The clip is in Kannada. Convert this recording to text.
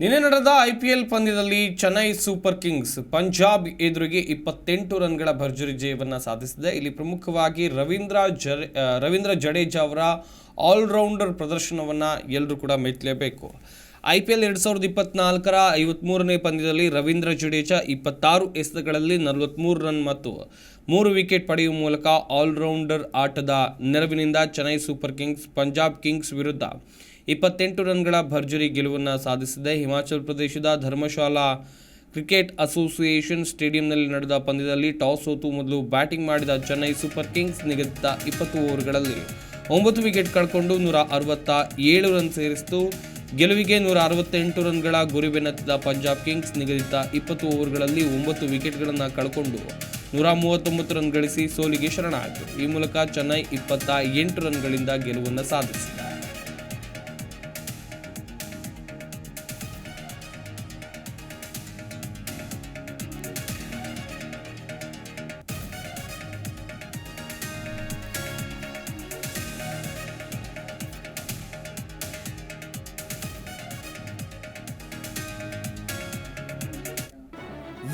ನಿನ್ನೆ ನಡೆದ ಐ ಪಿ ಎಲ್ ಪಂದ್ಯದಲ್ಲಿ ಚೆನ್ನೈ ಸೂಪರ್ ಕಿಂಗ್ಸ್ ಪಂಜಾಬ್ ಎದುರಿಗೆ ಇಪ್ಪತ್ತೆಂಟು ರನ್ಗಳ ಭರ್ಜರಿ ಜಯವನ್ನು ಸಾಧಿಸಿದೆ. ಇಲ್ಲಿ ಪ್ರಮುಖವಾಗಿ ರವೀಂದ್ರ ಜಡೆ ರವೀಂದ್ರ ಜಡೇಜಾ ಅವರ ಆಲ್ರೌಂಡರ್ ಪ್ರದರ್ಶನವನ್ನು ಎಲ್ಲರೂ ಕೂಡ ಮೆಚ್ಚಲೇಬೇಕು. ಐ ಪಿ ಎಲ್ ಎರಡು ಸಾವಿರದ ಇಪ್ಪತ್ನಾಲ್ಕರ ಐವತ್ಮೂರನೇ ಪಂದ್ಯದಲ್ಲಿ ರವೀಂದ್ರ ಜಡೇಜಾ ಇಪ್ಪತ್ತಾರು ಎಸೆತಗಳಲ್ಲಿ ನಲವತ್ತ್ಮೂರು ರನ್ ಮತ್ತು ಮೂರು ವಿಕೆಟ್ ಪಡೆಯುವ ಮೂಲಕ ಆಲ್ರೌಂಡರ್ ಆಟದ ನೆರವಿನಿಂದ Chennai super kings Punjab kings ವಿರುದ್ಧ ಇಪ್ಪತ್ತೆಂಟು ರನ್ಗಳ ಭರ್ಜರಿ ಗೆಲುವನ್ನು ಸಾಧಿಸಿದೆ. ಹಿಮಾಚಲ ಪ್ರದೇಶದ ಧರ್ಮಶಾಲಾ ಕ್ರಿಕೆಟ್ ಅಸೋಸಿಯೇಷನ್ ಸ್ಟೇಡಿಯಂನಲ್ಲಿ ನಡೆದ ಪಂದ್ಯದಲ್ಲಿ ಟಾಸ್ ಸೋತು ಮೊದಲು ಬ್ಯಾಟಿಂಗ್ ಮಾಡಿದ ಚೆನ್ನೈ ಸೂಪರ್ ಕಿಂಗ್ಸ್ ನಿಗದಿತ ಇಪ್ಪತ್ತು ಓವರ್ಗಳಲ್ಲಿ ಒಂಬತ್ತು ವಿಕೆಟ್ ಕಳ್ಕೊಂಡು ನೂರ ಅರವತ್ತ ಏಳು ರನ್ ಸೇರಿಸಿತು. ಗೆಲುವಿಗೆ ನೂರ ಅರವತ್ತೆಂಟು ರನ್ಗಳ ಗುರಿ ಬೆನ್ನತ್ತಿದ ಪಂಜಾಬ್ ಕಿಂಗ್ಸ್ ನಿಗದಿತ ಇಪ್ಪತ್ತು ಓವರ್ಗಳಲ್ಲಿ ಒಂಬತ್ತು ವಿಕೆಟ್ಗಳನ್ನು ಕಳ್ಕೊಂಡು ನೂರ ಮೂವತ್ತೊಂಬತ್ತು ರನ್ ಗಳಿಸಿ ಸೋಲಿಗೆ ಶರಣಾಯಿತು ಈ ಮೂಲಕ ಚೆನ್ನೈ ಇಪ್ಪತ್ತ ಎಂಟು ರನ್ಗಳಿಂದ ಗೆಲುವನ್ನು ಸಾಧಿಸಿದೆ.